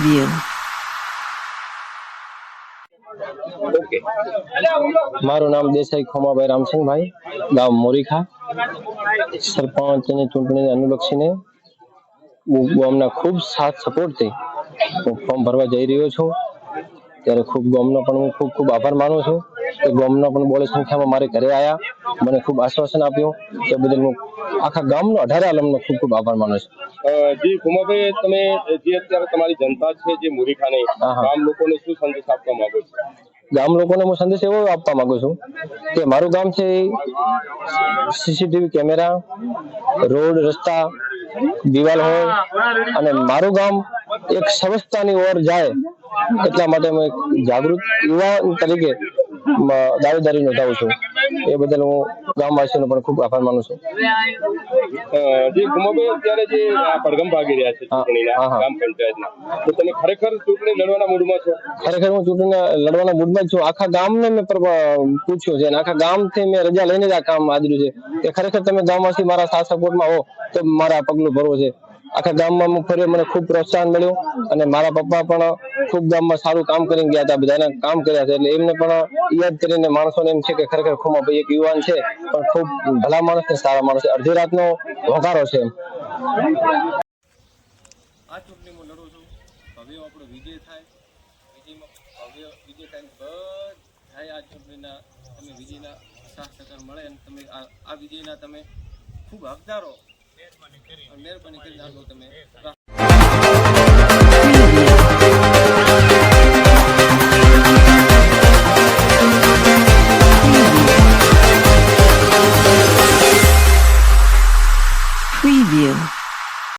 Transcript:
TV મારું નામ દેસાઈ ખોમાભાઈ રામસિંહભાઈ, ગામ મોરીખા. સરપંચ સરપંચની ચૂંટણીને અનુલક્ષીને ગામના ખૂબ સાથ સપોર્ટથી હું ફોર્મ ભરવા જઈ રહ્યો છું. ત્યારે ખૂબ ગામનો પણ હું ખૂબ ખૂબ આભાર માનું છું કે ગામનો પણ બોળી સંખ્યામાં મારે ઘરે આવ્યા મને ખૂબ આશ્વાસન આપ્યું. તે બદલ હું આખા ગામનો અઢારે આલમનો ખૂબ ખૂબ આભાર માનું છું. જી કુમાભાઈ તમે જે અત્યારે તમારી જનતા છે જે મુરીખાને. ગામ લોકોને શું સંદેશ આપવા માંગો છો? ગામ લોકોને હું સંદેશ એવો આપવા માંગુ છું કે મારું ગામ છે સીસીટીવી કેમેરા રોડ રસ્તા દિવાલ હોય અને મારું ગામ એક સ્વચ્છતાની ઓર જાય એટલા માટે હું એક જાગૃત યુવાન તરીકે દાવેદારી નોંધાવું છું. એ બદલ હું ગામવાસીઓનો પણ ખૂબ આભાર માનું છું. જે કુમાભાઈ અત્યારે જે પડગમ ભાગી રહ્યા છે હા. પંચાયતના તો તમે ખરેખર ચૂંટણી લડવાના મૂડમાં છો? ખરેખર હું ચૂંટણી લડવાના મૂડમાં છું. આખા ગામને મેં પૂછ્યું છે અને આખા ગામથી મેં રજા લઈને જ આ કામ આદર્યું છે. કે ખરેખર તમે ગામવાસી મારા સાથ સપોર્ટમાં હો તો મારા પગલું ભરવું છે. આખા ગામમાં હું મને ખૂબ પ્રોત્સાહન મળ્યું અને મારા પપ્પા પણ ખૂબ ગામમાં સારું કામ કરીને ગયા હતા, બધાને કામ કર્યા છે. એટલે એમને પણ યાદ કરીને માણસોને એમ છે કે ખરેખર ખોમા ભાઈ એક યુવાન છે, પણ ખૂબ ભલા માણસ ને સારા માણસ છે. અડધી રાતનો હોકારો છે આ આ વિજયના તમે ખૂબ હકદારો મહેરબાની કરીને આટલું તમે Preview.